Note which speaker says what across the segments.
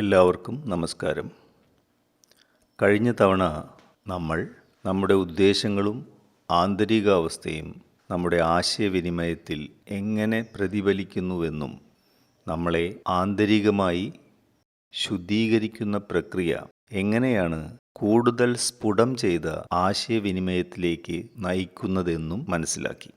Speaker 1: എല്ലാവർക്കും നമസ്കാരം. കഴിഞ്ഞ തവണ നമ്മൾ നമ്മുടെ ഉദ്ദേശങ്ങളും ആന്തരികാവസ്ഥയും നമ്മുടെ ആശയവിനിമയത്തിൽ എങ്ങനെ പ്രതിഫലിക്കുന്നുവെന്നും നമ്മളെ ആന്തരികമായി ശുദ്ധീകരിക്കുന്ന പ്രക്രിയ എങ്ങനെയാണ് കൂടുതൽ സ്ഫുടം ചെയ്ത ആശയവിനിമയത്തിലേക്ക് നയിക്കുന്നതെന്നും മനസ്സിലാക്കി.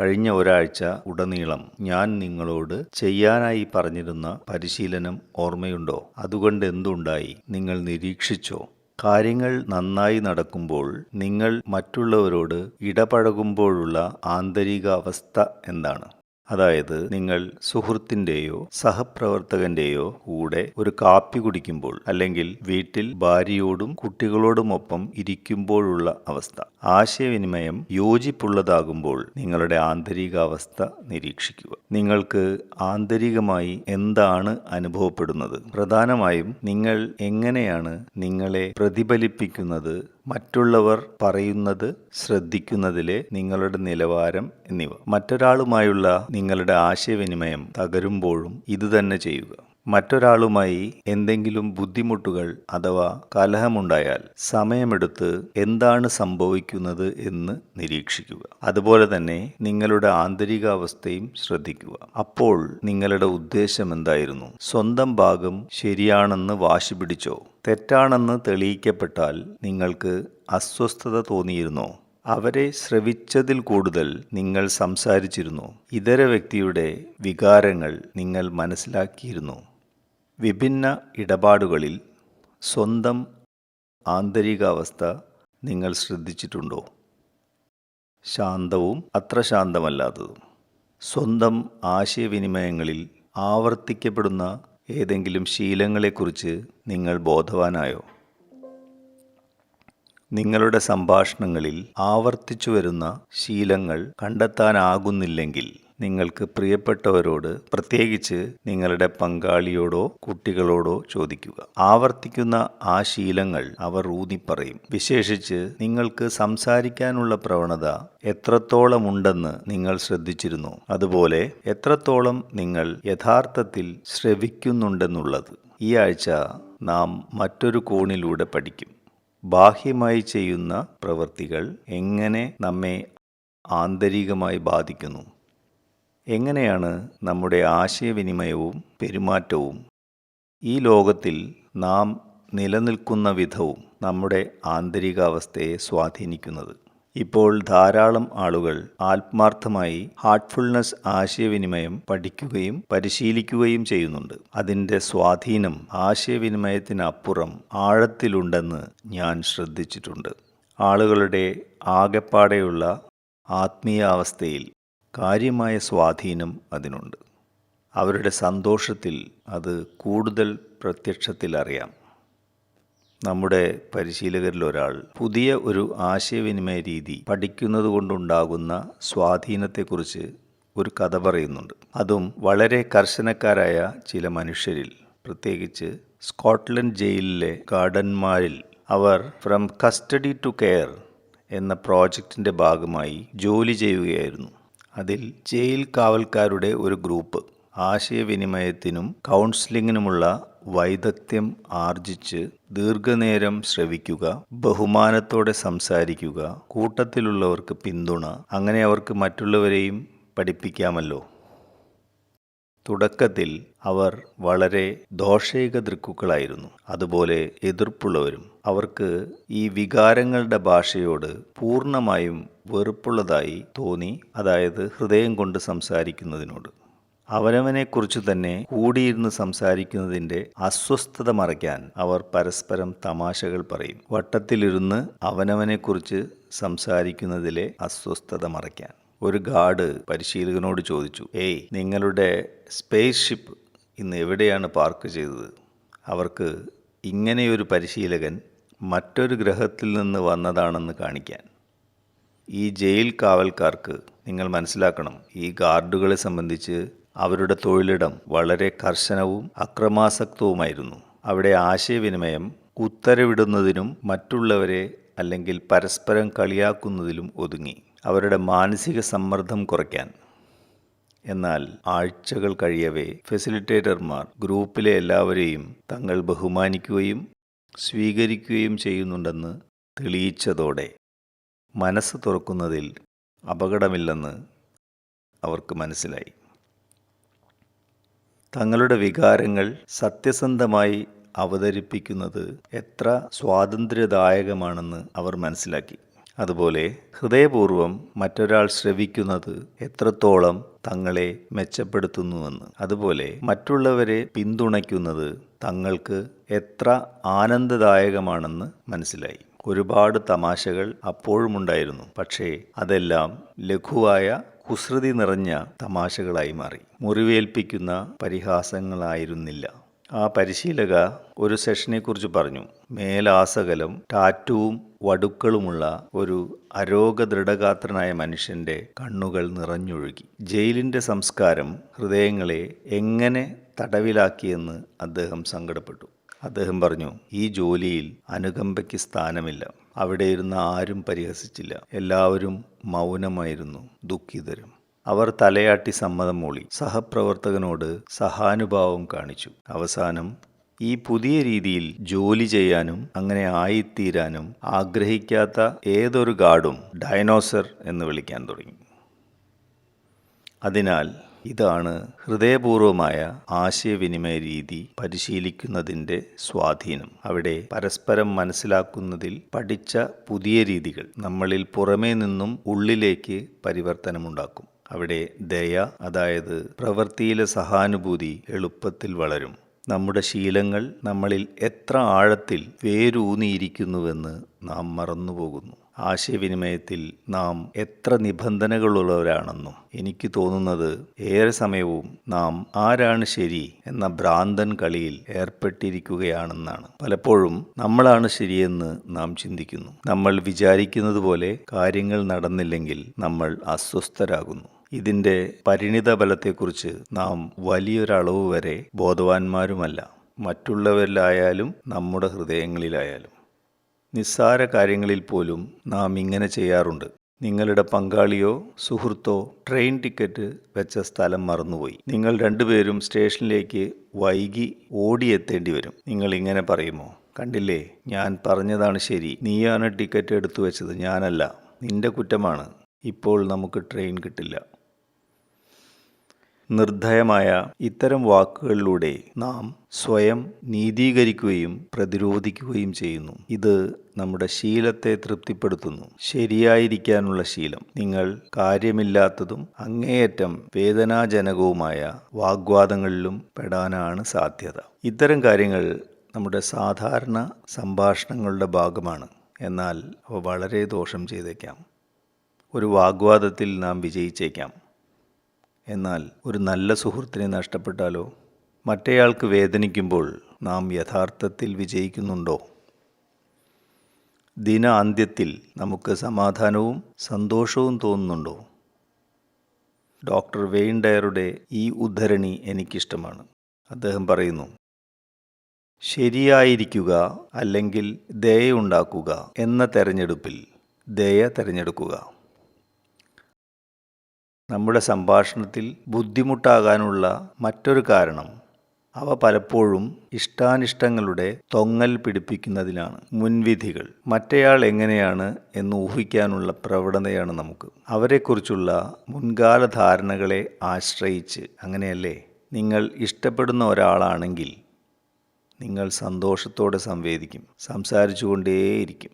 Speaker 1: കഴിഞ്ഞ ഒരാഴ്ച ഉടനീളം ഞാൻ നിങ്ങളോട് ചെയ്യാനായി പറഞ്ഞിരുന്ന പരിശീലനം ഓർമ്മയുണ്ടോ? അതുകൊണ്ട് എന്തുണ്ടായി? നിങ്ങൾ നിരീക്ഷിച്ചോ. കാര്യങ്ങൾ നന്നായി നടക്കുമ്പോൾ നിങ്ങൾ മറ്റുള്ളവരോട് ഇടപഴകുമ്പോഴുള്ള ആന്തരിക അവസ്ഥ എന്താണ്? അതായത് നിങ്ങൾ സുഹൃത്തിന്റെയോ സഹപ്രവർത്തകന്റെയോ കൂടെ ഒരു കാപ്പി കുടിക്കുമ്പോൾ അല്ലെങ്കിൽ വീട്ടിൽ ഭാര്യയോടും കുട്ടികളോടുമൊപ്പം ഇരിക്കുമ്പോഴുള്ള അവസ്ഥ. ആശയവിനിമയം യോജിപ്പുള്ളതാകുമ്പോൾ നിങ്ങളുടെ ആന്തരികാവസ്ഥ നിരീക്ഷിക്കുക. നിങ്ങൾക്ക് ആന്തരികമായി എന്താണ് അനുഭവപ്പെടുന്നത്? പ്രധാനമായും നിങ്ങൾ എങ്ങനെയാണ് നിങ്ങളെ പ്രതിഫലിപ്പിക്കുന്നത്? മറ്റുള്ളവർ പറയുന്നത് ശ്രദ്ധിക്കുന്നതിലെ നിങ്ങളുടെ നിലവാരം എന്നിവ. മറ്റൊരാളുമായുള്ള നിങ്ങളുടെ ആശയവിനിമയം തകരുമ്പോഴും ഇതുതന്നെ ചെയ്യുക. മറ്റൊരാളുമായി എന്തെങ്കിലും ബുദ്ധിമുട്ടുകൾ അഥവാ കലഹമുണ്ടായാൽ സമയമെടുത്ത് എന്താണ് സംഭവിക്കുന്നത് എന്ന് നിരീക്ഷിക്കുക. അതുപോലെ തന്നെ നിങ്ങളുടെ ആന്തരികാവസ്ഥയും ശ്രദ്ധിക്കുക. അപ്പോൾ നിങ്ങളുടെ ഉദ്ദേശം എന്തായിരുന്നു? സ്വന്തം ഭാഗം ശരിയാണെന്ന് വാശി പിടിച്ചോ? തെറ്റാണെന്ന് തെളിയിക്കപ്പെട്ടാൽ നിങ്ങൾക്ക് അസ്വസ്ഥത തോന്നിയിരുന്നോ? അവരെ ശ്രവിച്ചതിൽ കൂടുതൽ നിങ്ങൾ സംസാരിച്ചിരുന്നു? ഇതര വ്യക്തിയുടെ വികാരങ്ങൾ നിങ്ങൾ മനസ്സിലാക്കിയിരുന്നു? വിഭിന്ന ഇടപാടുകളിൽ സ്വന്തം ആന്തരികാവസ്ഥ നിങ്ങൾ ശ്രദ്ധിച്ചിട്ടുണ്ടോ? ശാന്തവും അത്ര ശാന്തമല്ലാത്തതും. സ്വന്തം ആശയവിനിമയങ്ങളിൽ ആവർത്തിക്കപ്പെടുന്ന ഏതെങ്കിലും ശീലങ്ങളെക്കുറിച്ച് നിങ്ങൾ ബോധവാനായോ? നിങ്ങളുടെ സംഭാഷണങ്ങളിൽ ആവർത്തിച്ചു വരുന്ന ശീലങ്ങൾ കണ്ടെത്താനാകുന്നില്ലെങ്കിൽ നിങ്ങൾക്ക് പ്രിയപ്പെട്ടവരോട് പ്രത്യേകിച്ച് നിങ്ങളുടെ പങ്കാളിയോടോ കുട്ടികളോടോ ചോദിക്കുക. ആവർത്തിക്കുന്ന ആ ശീലങ്ങൾ അവർ ഊന്നിപ്പറയും. വിശേഷിച്ച് നിങ്ങൾക്ക് സംസാരിക്കാനുള്ള പ്രവണത എത്രത്തോളം ഉണ്ടെന്ന് നിങ്ങൾ ശ്രദ്ധിച്ചിരുന്നു. അതുപോലെ എത്രത്തോളം നിങ്ങൾ യഥാർത്ഥത്തിൽ ശ്രവിക്കുന്നുണ്ടെന്നുള്ളത് ഈ ആഴ്ച നാം മറ്റൊരു കോണിലൂടെ പഠിക്കും. ബാഹ്യമായി ചെയ്യുന്ന പ്രവൃത്തികൾ എങ്ങനെ നമ്മെ ആന്തരികമായി ബാധിക്കുന്നു? എങ്ങനെയാണ് നമ്മുടെ ആശയവിനിമയവും പെരുമാറ്റവും ഈ ലോകത്തിൽ നാം നിലനിൽക്കുന്ന വിധവും നമ്മുടെ ആന്തരികാവസ്ഥയെ സ്വാധീനിക്കുന്നത്? ഇപ്പോൾ ധാരാളം ആളുകൾ ആത്മാർത്ഥമായി ഹാർട്ട്ഫുൾനെസ് ആശയവിനിമയം പഠിക്കുകയും പരിശീലിക്കുകയും ചെയ്യുന്നുണ്ട്. അതിന്റെ സ്വാധീനം ആശയവിനിമയത്തിനപ്പുറം ആഴത്തിലുണ്ടെന്ന് ഞാൻ ശ്രദ്ധിച്ചിട്ടുണ്ട്. ആളുകളുടെ ആകെപ്പാടെയുള്ള ആത്മീയാവസ്ഥയിൽ കാര്യമായ സ്വാധീനം അതിനുണ്ട്. അവരുടെ സന്തോഷത്തിൽ അത് കൂടുതൽ പ്രത്യക്ഷത്തിൽ അറിയാം. നമ്മുടെ പരിശീലകരിൽ ഒരാൾ പുതിയ ഒരു ആശയവിനിമയ രീതി പഠിക്കുന്നത് കൊണ്ടുണ്ടാകുന്ന സ്വാധീനത്തെക്കുറിച്ച് ഒരു കഥ പറയുന്നുണ്ട്. അതും വളരെ കർശനക്കാരായ ചില മനുഷ്യരിൽ പ്രത്യേകിച്ച് സ്കോട്ട്ലൻഡ് ജയിലിലെ ഗാർഡന്മാരിൽ. അവർ ഫ്രം കസ്റ്റഡി ടു കെയർ എന്ന പ്രോജക്റ്റിന്റെ ഭാഗമായി ജോലി ചെയ്യുകയായിരുന്നു. അതിൽ ജയിൽ കാവൽക്കാരുടെ ഒരു ഗ്രൂപ്പ് ആശയവിനിമയത്തിനും കൗൺസിലിങ്ങിനുമുള്ള വൈദഗ്ധ്യം ആർജിച്ച് ദീർഘനേരം ശ്രവിക്കുക ബഹുമാനത്തോടെ സംസാരിക്കുക കൂട്ടത്തിലുള്ളവർക്ക് പിന്തുണ അങ്ങനെ അവർക്ക് മറ്റുള്ളവരെയും പഠിപ്പിക്കാമല്ലോ. തുടക്കത്തിൽ അവർ വളരെ ദോഷേക ദൃക്കുക്കളായിരുന്നു അതുപോലെ എതിർപ്പുള്ളവരും അവർക്ക് ഈ വികാരങ്ങളുടെ ഭാഷയോട് പൂർണമായും വെറുപ്പുള്ളതായി തോന്നി അതായത് ഹൃദയം കൊണ്ട് സംസാരിക്കുന്നതിനോട്. അവനവനെക്കുറിച്ച് തന്നെ കൂടിയിരുന്ന് സംസാരിക്കുന്നതിന്റെ അസ്വസ്ഥത മറയ്ക്കാൻ അവർ പരസ്പരം തമാശകൾ പറയും. വട്ടത്തിലിരുന്ന് അവനവനെക്കുറിച്ച് സംസാരിക്കുന്നതിലെ അസ്വസ്ഥത മറയ്ക്കാൻ. ഒരു ഗാർഡ് പരിശീലകനോട് ചോദിച്ചു ഏയ് നിങ്ങളുടെ സ്പേസ് ഷിപ്പ് ഇന്ന് എവിടെയാണ് പാർക്ക് ചെയ്തത്? അവർക്ക് ഇങ്ങനെയൊരു പരിശീലകൻ മറ്റൊരു ഗ്രഹത്തിൽ നിന്ന് വന്നതാണെന്ന് കാണിക്കാൻ. ഈ ജയിൽ കാവൽക്കാർക്ക് നിങ്ങൾ മനസ്സിലാക്കണം ഈ ഗാർഡുകളെ സംബന്ധിച്ച് അവരുടെ തൊഴിലിടം വളരെ കർശനവും അക്രമാസക്തവുമായിരുന്നു. അവിടെ ആശയവിനിമയം ഉത്തരവിടുന്നതിനും മറ്റുള്ളവരെ അല്ലെങ്കിൽ പരസ്പരം കളിയാക്കുന്നതിലും ഒതുങ്ങി. അവരുടെ മാനസിക സമ്മർദ്ദം കുറയ്ക്കാൻ. എന്നാൽ ആഴ്ചകൾ കഴിയവേ ഫെസിലിറ്റേറ്റർമാർ ഗ്രൂപ്പിലെ എല്ലാവരെയും തങ്ങൾ ബഹുമാനിക്കുകയും സ്വീകരിക്കുകയും ചെയ്യുന്നുണ്ടെന്ന് തെളിയിച്ചതോടെ മനസ്സ് തുറക്കുന്നതിൽ അപകടമില്ലെന്ന് അവർക്ക് മനസ്സിലായി. തങ്ങളുടെ വികാരങ്ങൾ സത്യസന്ധമായി അവതരിപ്പിക്കുന്നത് എത്ര സ്വാതന്ത്ര്യദായകമാണെന്ന് അവർ മനസ്സിലാക്കി. അതുപോലെ ഹൃദയപൂർവം മറ്റൊരാൾ ശ്രവിക്കുന്നത് എത്രത്തോളം തങ്ങളെ മെച്ചപ്പെടുത്തുന്നുവെന്ന്. അതുപോലെ മറ്റുള്ളവരെ പിന്തുണയ്ക്കുന്നത് തങ്ങൾക്ക് എത്ര ആനന്ദദായകമാണെന്ന് മനസ്സിലായി. ഒരുപാട് തമാശകൾ അപ്പോഴുമുണ്ടായിരുന്നു. പക്ഷേ അതെല്ലാം ലഘുവായ കുസൃതി നിറഞ്ഞ തമാശകളായി മാറി. മുറിവേൽപ്പിക്കുന്ന പരിഹാസങ്ങളായിരുന്നില്ല. ആ പരിശീലക ഒരു സെഷനെക്കുറിച്ച് പറഞ്ഞു. മേലാസകലം ടാറ്റുവും വടുക്കളുമുള്ള ഒരു അരോഗദൃഢഗാത്രനായ മനുഷ്യന്റെ കണ്ണുകൾ നിറഞ്ഞൊഴുകി. ജയിലിന്റെ സംസ്കാരം ഹൃദയങ്ങളെ എങ്ങനെ തടവിലാക്കിയെന്ന് അദ്ദേഹം സങ്കടപ്പെട്ടു. അദ്ദേഹം പറഞ്ഞു ഈ ജോലിയിൽ അനുകമ്പയ്ക്ക് സ്ഥാനമില്ല. അവിടെ ഇരുന്ന ആരും പരിഹസിച്ചില്ല. എല്ലാവരും മൗനമായിരുന്നു ദുഃഖിതരും. അവർ തലയാട്ടി സമ്മതം മൂളി. സഹപ്രവർത്തകനോട് സഹാനുഭാവം കാണിച്ചു. അവസാനം ഈ പുതിയ രീതിയിൽ ജോലി ചെയ്യാനും അങ്ങനെ ആയിത്തീരാനും ആഗ്രഹിക്കാത്ത ഏതൊരു ഗാർഡും ഡയനോസർ എന്ന് വിളിക്കാൻ തുടങ്ങി. അതിനാൽ ഇതാണ് ഹൃദയപൂർവമായ ആശയവിനിമയ രീതി പരിശീലിക്കുന്നതിന്റെ സ്വാധീനം. അവിടെ പരസ്പരം മനസ്സിലാക്കുന്നതിൽ പഠിച്ച പുതിയ രീതികൾ നമ്മളിൽ പുറമേ നിന്നും ഉള്ളിലേക്ക് പരിവർത്തനമുണ്ടാക്കും. അവിടെ ദയ അതായത് പ്രവൃത്തിയിലെ സഹാനുഭൂതി എളുപ്പത്തിൽ വളരും. നമ്മുടെ ശീലങ്ങൾ നമ്മളിൽ എത്ര ആഴത്തിൽ വേരൂന്നിയിരിക്കുന്നുവെന്ന് നാം മറന്നുപോകുന്നു. ആശയവിനിമയത്തിൽ നാം എത്ര നിബന്ധനകളുള്ളവരാണെന്നും എനിക്ക് തോന്നുന്നത് ഏറെ സമയവും നാം ആരാണ് ശരി എന്ന ഭ്രാന്തൻ കളിയിൽ ഏർപ്പെട്ടിരിക്കുകയാണെന്നാണ്. പലപ്പോഴും നമ്മളാണ് ശരിയെന്ന് നാം ചിന്തിക്കുന്നു. നമ്മൾ വിചാരിക്കുന്നത് പോലെ കാര്യങ്ങൾ നടന്നില്ലെങ്കിൽ നമ്മൾ അസ്വസ്ഥരാകുന്നു. ഇതിന്റെ പരിണിത ഫലത്തെക്കുറിച്ച് നാം വലിയൊരളവ് വരെ ബോധവാന്മാരുമല്ല. മറ്റുള്ളവരിലായാലും നമ്മുടെ ഹൃദയങ്ങളിലായാലും. നിസ്സാര കാര്യങ്ങളിൽ പോലും നാം ഇങ്ങനെ ചെയ്യാറുണ്ട്. നിങ്ങളുടെ പങ്കാളിയോ സുഹൃത്തോ ട്രെയിൻ ടിക്കറ്റ് വെച്ച സ്ഥലം മറന്നുപോയി. നിങ്ങൾ രണ്ടുപേരും സ്റ്റേഷനിലേക്ക് വൈകി ഓടിയെത്തേണ്ടി വരും. നിങ്ങൾ ഇങ്ങനെ പറയുമോ? കണ്ടില്ലേ? ഞാൻ പറഞ്ഞതാണ് ശരി. നീയാണ് ടിക്കറ്റ് എടുത്തു വെച്ചത്. ഞാനല്ല. നിന്റെ കുറ്റമാണ്. ഇപ്പോൾ നമുക്ക് ട്രെയിൻ കിട്ടില്ല. നിർദ്ധയമായ ഇത്തരം വാക്കുകളിലൂടെ നാം സ്വയം നീതീകരിക്കുകയും പ്രതിരോധിക്കുകയും ചെയ്യുന്നു. ഇത് നമ്മുടെ ശീലത്തെ തൃപ്തിപ്പെടുത്തുന്നു. ശരിയായിരിക്കാനുള്ള ശീലം. നിങ്ങൾ കാര്യമില്ലാത്തതും അങ്ങേയറ്റം വേദനാജനകവുമായ വാഗ്വാദങ്ങളിലും പെടാനാണ് സാധ്യത. ഇത്തരം കാര്യങ്ങൾ നമ്മുടെ സാധാരണ സംഭാഷണങ്ങളുടെ ഭാഗമാണ്. എന്നാൽ അവ വളരെ ദോഷം ചെയ്തേക്കാം. ഒരു വാഗ്വാദത്തിൽ നാം വിജയിച്ചേക്കാം. എന്നാൽ ഒരു നല്ല സുഹൃത്തിനെ നഷ്ടപ്പെട്ടാലോ? മറ്റേയാൾക്ക് വേദനിക്കുമ്പോൾ നാം യഥാർത്ഥത്തിൽ വിജയിക്കുന്നുണ്ടോ? ദിന അന്ത്യത്തിൽ നമുക്ക് സമാധാനവും സന്തോഷവും തോന്നുന്നുണ്ടോ? ഡോക്ടർ വെയിൻ ഡയറുടെ ഈ ഉദ്ധരണി എനിക്കിഷ്ടമാണ്. അദ്ദേഹം പറയുന്നു ശരിയായിരിക്കുക അല്ലെങ്കിൽ ദയുണ്ടാക്കുക എന്ന തെരഞ്ഞെടുപ്പിൽ ദയ തിരഞ്ഞെടുക്കുക. നമ്മുടെ സംഭാഷണത്തിൽ ബുദ്ധിമുട്ടാകാനുള്ള മറ്റൊരു കാരണം അവ പലപ്പോഴും ഇഷ്ടാനിഷ്ടങ്ങളുടെ തൊങ്ങൽ പിടിപ്പിക്കുന്നതിനാണ്. മുൻവിധികൾ. മറ്റേയാൾ എങ്ങനെയാണ് എന്ന് ഊഹിക്കാനുള്ള പ്രവണതയാണ് നമുക്ക്. അവരെക്കുറിച്ചുള്ള മുൻകാല ധാരണകളെ ആശ്രയിച്ച് അങ്ങനെയല്ലേ? നിങ്ങൾ ഇഷ്ടപ്പെടുന്ന ഒരാളാണെങ്കിൽ നിങ്ങൾ സന്തോഷത്തോടെ സംവേദിക്കും. സംസാരിച്ചുകൊണ്ടേയിരിക്കും.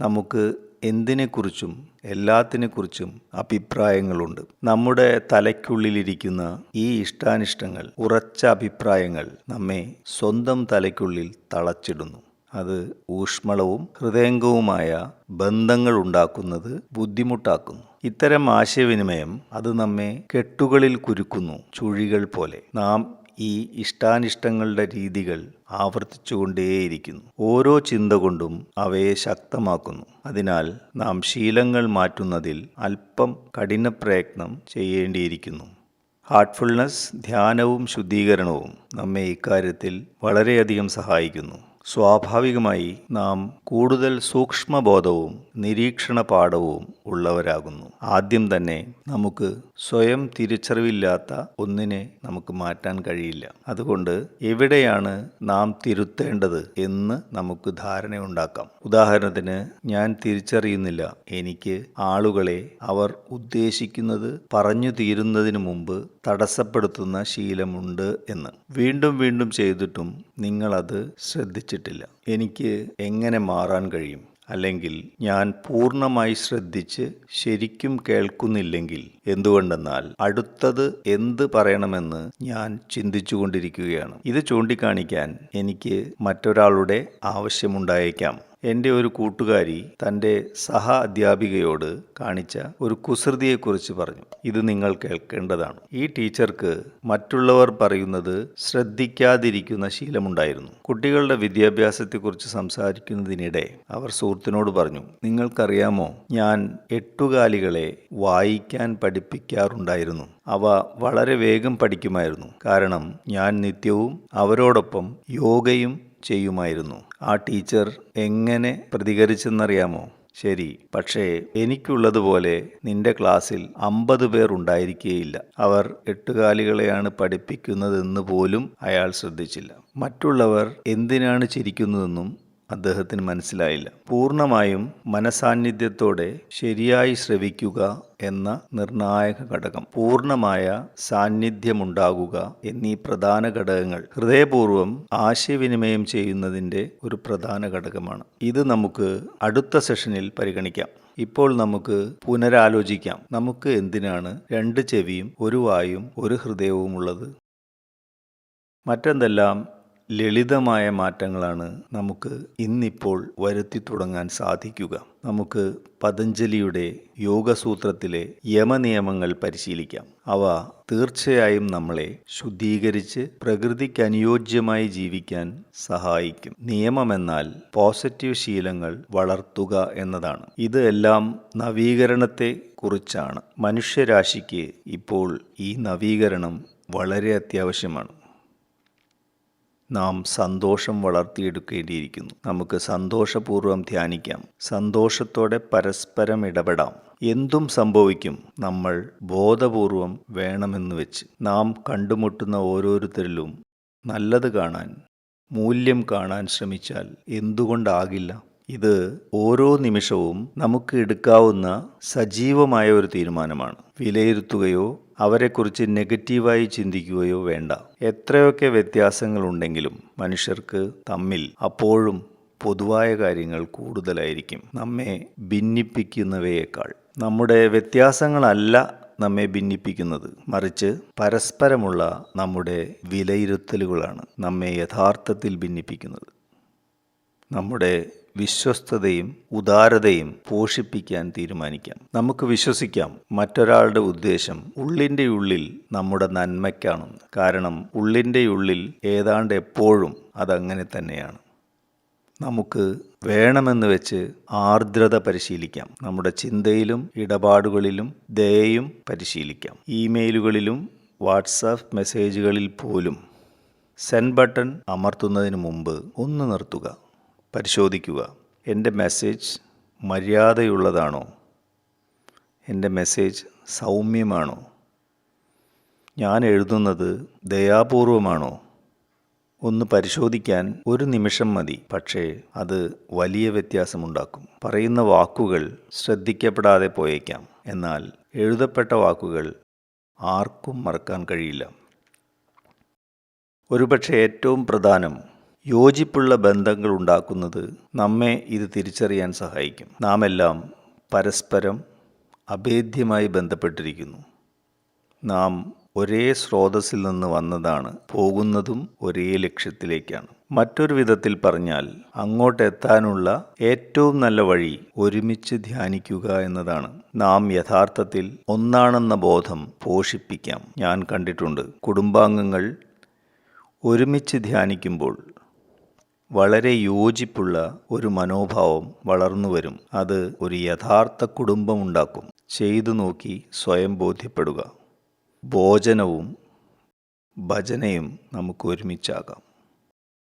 Speaker 1: നമുക്ക് എന്തിനെക്കുറിച്ചും എല്ലാത്തിനെക്കുറിച്ചും അഭിപ്രായങ്ങളുണ്ട്. നമ്മുടെ തലയ്ക്കുള്ളിലിരിക്കുന്ന ഈ ഇഷ്ടാനിഷ്ടങ്ങൾ ഉറച്ച അഭിപ്രായങ്ങൾ നമ്മെ സ്വന്തം തലയ്ക്കുള്ളിൽ തളച്ചിടുന്നു. അത് ഊഷ്മളവും ഹൃദയംഗവുമായ ബന്ധങ്ങൾ ഉണ്ടാക്കുന്നത് ബുദ്ധിമുട്ടാക്കുന്നു. ഇത്തരം ആശയവിനിമയം അത് നമ്മെ കെട്ടുകളിൽ കുരുക്കുന്നു ചുഴികൾ പോലെ. നാം ഈ ഇഷ്ടാനിഷ്ടങ്ങളുടെ രീതികൾ ആവർത്തിച്ചുകൊണ്ടേയിരിക്കുന്നു. ഓരോ ചിന്ത കൊണ്ടും അവയെ ശക്തമാക്കുന്നു. അതിനാൽ നാം ശീലങ്ങൾ മാറ്റുന്നതിൽ അല്പം കഠിന പ്രയത്നം ചെയ്യേണ്ടിയിരിക്കുന്നു. ഹാർട്ട്ഫുൾനെസ് ധ്യാനവും ശുദ്ധീകരണവും നമ്മെ ഇക്കാര്യത്തിൽ വളരെയധികം സഹായിക്കുന്നു. സ്വാഭാവികമായി നാം കൂടുതൽ സൂക്ഷ്മബോധവും നിരീക്ഷണ പാഠവും ഉള്ളവരാകുന്നു. ആദ്യം തന്നെ നമുക്ക് സ്വയം തിരിച്ചറിവില്ലാത്ത ഒന്നിനെ നമുക്ക് മാറ്റാൻ കഴിയില്ല. അതുകൊണ്ട് എവിടെയാണ് നാം തിരുത്തേണ്ടത് എന്ന് നമുക്ക് ധാരണയുണ്ടാക്കാം ഉദാഹരണത്തിന് ഞാൻ തിരിച്ചറിയുന്നില്ല. എനിക്ക് ആളുകളെ അവർ ഉദ്ദേശിക്കുന്നത് പറഞ്ഞു തീരുന്നതിന് മുമ്പ് തടസ്സപ്പെടുത്തുന്ന ശീലമുണ്ട് എന്ന്. വീണ്ടും വീണ്ടും ചെയ്തിട്ടും നിങ്ങളത് ശ്രദ്ധിച്ചിട്ടില്ല. എനിക്ക് എങ്ങനെ മാറാൻ കഴിയും? അല്ലെങ്കിൽ ഞാൻ പൂർണമായി ശ്രദ്ധിച്ച് ശരിക്കും കേൾക്കുന്നില്ലെങ്കിൽ എന്തുകൊണ്ടെന്നാൽ അടുത്തത് എന്ത് പറയണമെന്ന് ഞാൻ ചിന്തിച്ചുകൊണ്ടിരിക്കുകയാണ്. ഇത് ചൂണ്ടിക്കാണിക്കാൻ എനിക്ക് മറ്റൊരാളുടെ ആവശ്യമുണ്ടായേക്കാം. എന്റെ ഒരു കൂട്ടുകാരി തന്റെ സഹ അധ്യാപികയോട് കാണിച്ച ഒരു കുസൃതിയെക്കുറിച്ച് പറഞ്ഞു. ഇത് നിങ്ങൾ കേൾക്കേണ്ടതാണ്. ഈ ടീച്ചർക്ക് മറ്റുള്ളവർ പറയുന്നത് ശ്രദ്ധിക്കാതിരിക്കുന്ന ശീലമുണ്ടായിരുന്നു. കുട്ടികളുടെ വിദ്യാഭ്യാസത്തെക്കുറിച്ച് സംസാരിക്കുന്നതിനിടെ അവർ സുഹൃത്തിനോട് പറഞ്ഞു നിങ്ങൾക്കറിയാമോ ഞാൻ എട്ടുകാലികളെ വായിക്കാൻ പഠിപ്പിക്കാറുണ്ടായിരുന്നു. അവ വളരെ വേഗം പഠിക്കുമായിരുന്നു. കാരണം ഞാൻ നിത്യവും അവരോടൊപ്പം യോഗയും ചെയ്യുമായിരുന്നു. ആ ടീച്ചർ എങ്ങനെ പ്രതികരിച്ചെന്നറിയാമോ? ശരി പക്ഷേ എനിക്കുള്ളതുപോലെ നിന്റെ ക്ലാസ്സിൽ അമ്പത് പേർ ഉണ്ടായിരിക്കുകയില്ല അവർ എട്ടുകാലികളെയാണ് പഠിപ്പിക്കുന്നതെന്ന് പോലും അയാൾ ശ്രദ്ധിച്ചില്ല. മറ്റുള്ളവർ എന്തിനാണ് ചിരിക്കുന്നതെന്നും അദ്ദേഹത്തിന് മനസ്സിലായില്ല. പൂർണമായും മനസാന്നിധ്യത്തോടെ ശരിയായി ശ്രവിക്കുക എന്ന നിർണായക ഘടകം പൂർണമായ സാന്നിധ്യമുണ്ടാകുക എന്നീ പ്രധാന ഘടകങ്ങൾ ഹൃദയപൂർവം ആശയവിനിമയം ചെയ്യുന്നതിന്റെ ഒരു പ്രധാന ഘടകമാണ്. ഇത് നമുക്ക് അടുത്ത സെഷനിൽ പരിഗണിക്കാം. ഇപ്പോൾ നമുക്ക് പുനരാലോചിക്കാം. നമുക്ക് എന്തിനാണ് രണ്ട് ചെവിയും ഒരു വായും ഒരു ഹൃദയവും ഉള്ളത് മറ്റെന്തെല്ലാം ലളിതമായ മാറ്റങ്ങളാണ് നമുക്ക് ഇന്നിപ്പോൾ വരുത്തി തുടങ്ങാൻ സാധിക്കുക. നമുക്ക് പതഞ്ജലിയുടെ യോഗസൂത്രത്തിലെ യമനിയമങ്ങൾ പരിശീലിക്കാം. അവ തീർച്ചയായും നമ്മളെ ശുദ്ധീകരിച്ച് പ്രകൃതിക്ക് അനുയോജ്യമായി ജീവിക്കാൻ സഹായിക്കും. നിയമമെന്നാൽ പോസിറ്റീവ് ശീലങ്ങൾ വളർത്തുക എന്നതാണ്. ഇത് എല്ലാം നവീകരണത്തെ കുറിച്ചാണ്. മനുഷ്യരാശിക്ക് ഇപ്പോൾ ഈ നവീകരണം വളരെ അത്യാവശ്യമാണ്. നാം സന്തോഷം വളർത്തിയെടുക്കേണ്ടിയിരിക്കുന്നു. നമുക്ക് സന്തോഷപൂർവം ധ്യാനിക്കാം. സന്തോഷത്തോടെ പരസ്പരം ഇടപെടാം. എന്തും സംഭവിക്കും നമ്മൾ ബോധപൂർവം വേണമെന്ന് വെച്ച്. നാം കണ്ടുമുട്ടുന്ന ഓരോരുത്തരിലും നല്ലത് കാണാൻ മൂല്യം കാണാൻ ശ്രമിച്ചാൽ എന്തുകൊണ്ടാകില്ല? ഇത് ഓരോ നിമിഷവും നമുക്ക് എടുക്കാവുന്ന സജീവമായ ഒരു തീരുമാനമാണ്. വിലയിരുത്തുകയോ അവരെക്കുറിച്ച് നെഗറ്റീവായി ചിന്തിക്കുകയോ വേണ്ട. എത്രയൊക്കെ വ്യത്യാസങ്ങളുണ്ടെങ്കിലും മനുഷ്യർക്ക് തമ്മിൽ അപ്പോഴും പൊതുവായ കാര്യങ്ങൾ കൂടുതലായിരിക്കും. നമ്മെ ഭിന്നിപ്പിക്കുന്നവയേക്കാൾ. നമ്മുടെ വ്യത്യാസങ്ങളല്ല നമ്മെ ഭിന്നിപ്പിക്കുന്നത്. മറിച്ച് പരസ്പരമുള്ള നമ്മുടെ വിലയിരുത്തലുകളാണ് നമ്മെ യഥാർത്ഥത്തിൽ ഭിന്നിപ്പിക്കുന്നത്. നമ്മുടെ വിശ്വസ്തതയും ഉദാരതയും പോഷിപ്പിക്കാൻ തീരുമാനിക്കാം. നമുക്ക് വിശ്വസിക്കാം മറ്റൊരാളുടെ ഉദ്ദേശം ഉള്ളിന്റെ ഉള്ളിൽ നമ്മുടെ നന്മയ്ക്കാണെന്ന്. കാരണം ഉള്ളിന്റെ ഉള്ളിൽ ഏതാണ്ട് എപ്പോഴും അതങ്ങനെ തന്നെയാണ്. നമുക്ക് വേണമെന്ന് വെച്ച് ആർദ്രത പരിശീലിക്കാം. നമ്മുടെ ചിന്തയിലും ഇടപാടുകളിലും ദയയും പരിശീലിക്കാം. ഇമെയിലുകളിലും വാട്സാപ്പ് മെസ്സേജുകളിൽ പോലും സെൻ ബട്ടൺ അമർത്തുന്നതിന് മുമ്പ് ഒന്ന് നിർത്തുക. പരിശോധിക്കുക. എന്റെ മെസ്സേജ് മര്യാദയുള്ളതാണോ? എന്റെ മെസ്സേജ് സൗമ്യമാണോ? ഞാൻ എഴുതുന്നത് ദയാപൂർവമാണോ? ഒന്ന് പരിശോധിക്കാൻ ഒരു നിമിഷം മതി. പക്ഷേ അത് വലിയ വ്യത്യാസമുണ്ടാക്കും. പറയുന്ന വാക്കുകൾ ശ്രദ്ധിക്കപ്പെടാതെ പോയേക്കാം. എന്നാൽ എഴുതപ്പെട്ട വാക്കുകൾ ആർക്കും മറക്കാൻ കഴിയില്ല. ഒരുപക്ഷെ ഏറ്റവും പ്രധാനം യോജിപ്പുള്ള ബന്ധങ്ങൾ ഉണ്ടാക്കുന്നത് നമ്മെ ഇത് തിരിച്ചറിയാൻ സഹായിക്കും. നാം എല്ലാം പരസ്പരം അഭേദ്യമായി ബന്ധപ്പെട്ടിരിക്കുന്നു. നാം ഒരേ സ്രോതസ്സിൽ നിന്ന് വന്നതാണ് പോകുന്നതും ഒരേ ലക്ഷ്യത്തിലേക്കാണ്. മറ്റൊരു വിധത്തിൽ പറഞ്ഞാൽ അങ്ങോട്ടെത്താനുള്ള ഏറ്റവും നല്ല വഴി ഒരുമിച്ച് ധ്യാനിക്കുക എന്നതാണ്. നാം യഥാർത്ഥത്തിൽ ഒന്നാണെന്ന ബോധം പോഷിപ്പിക്കാം. ഞാൻ കണ്ടിട്ടുണ്ട് കുടുംബാംഗങ്ങൾ ഒരുമിച്ച് ധ്യാനിക്കുമ്പോൾ വളരെ യോജിപ്പുള്ള ഒരു മനോഭാവം വളർന്നു വരും. അത് ഒരു യഥാർത്ഥ കുടുംബമുണ്ടാക്കും ചെയ്തു നോക്കി സ്വയം ബോധ്യപ്പെടുക. ഭോജനവും ഭജനയും നമുക്ക് ഒരുമിച്ചാകാം.